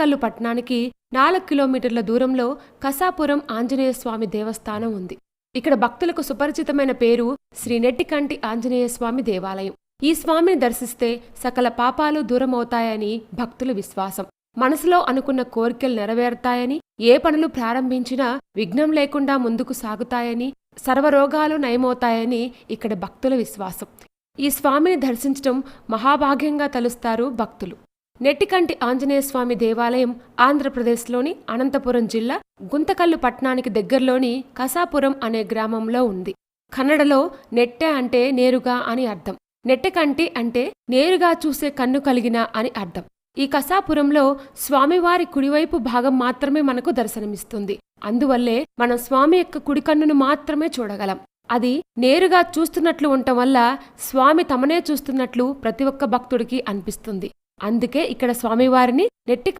గుంతకల్లు పట్టణానికి నాలుగు కిలోమీటర్ల దూరంలో కసాపురం ఆంజనేయ స్వామి దేవస్థానం ఉంది. ఇక్కడ భక్తులకు సుపరిచితమైన పేరు శ్రీ నెట్టికంటి ఆంజనేయ స్వామి దేవాలయం. ఈ స్వామిని దర్శిస్తే సకల పాపాలు దూరమవుతాయని భక్తుల విశ్వాసం. మనసులో అనుకున్న కోరికలు నెరవేరుతాయని ఏ పనులు ప్రారంభించినా విఘ్నం లేకుండా ముందుకు సాగుతాయని సర్వరోగాలు నయమవుతాయని ఇక్కడ భక్తుల విశ్వాసం. ఈ స్వామిని దర్శించటం మహాభాగ్యంగా తలుస్తారు భక్తులు. నెట్టికంటి ఆంజనేయస్వామి దేవాలయం ఆంధ్రప్రదేశ్లోని అనంతపురం జిల్లా గుంతకల్లు పట్టణానికి దగ్గరలోని కసాపురం అనే గ్రామంలో ఉంది. కన్నడలో నెట్టె అంటే నేరుగా అని అర్థం. నెట్టెకంటి అంటే నేరుగా చూసే కన్ను కలిగిన అని అర్థం. ఈ కసాపురంలో స్వామివారి కుడివైపు భాగం మాత్రమే మనకు దర్శనమిస్తుంది. అందువల్లే మనం స్వామి యొక్క కుడి కన్నును మాత్రమే చూడగలం. అది నేరుగా చూస్తున్నట్లు ఉండటం వల్ల స్వామి తమనే చూస్తున్నట్లు ప్రతి ఒక్క భక్తుడికి అనిపిస్తుంది. అందుకే ఇక్కడ స్వామివారిని నెట్టి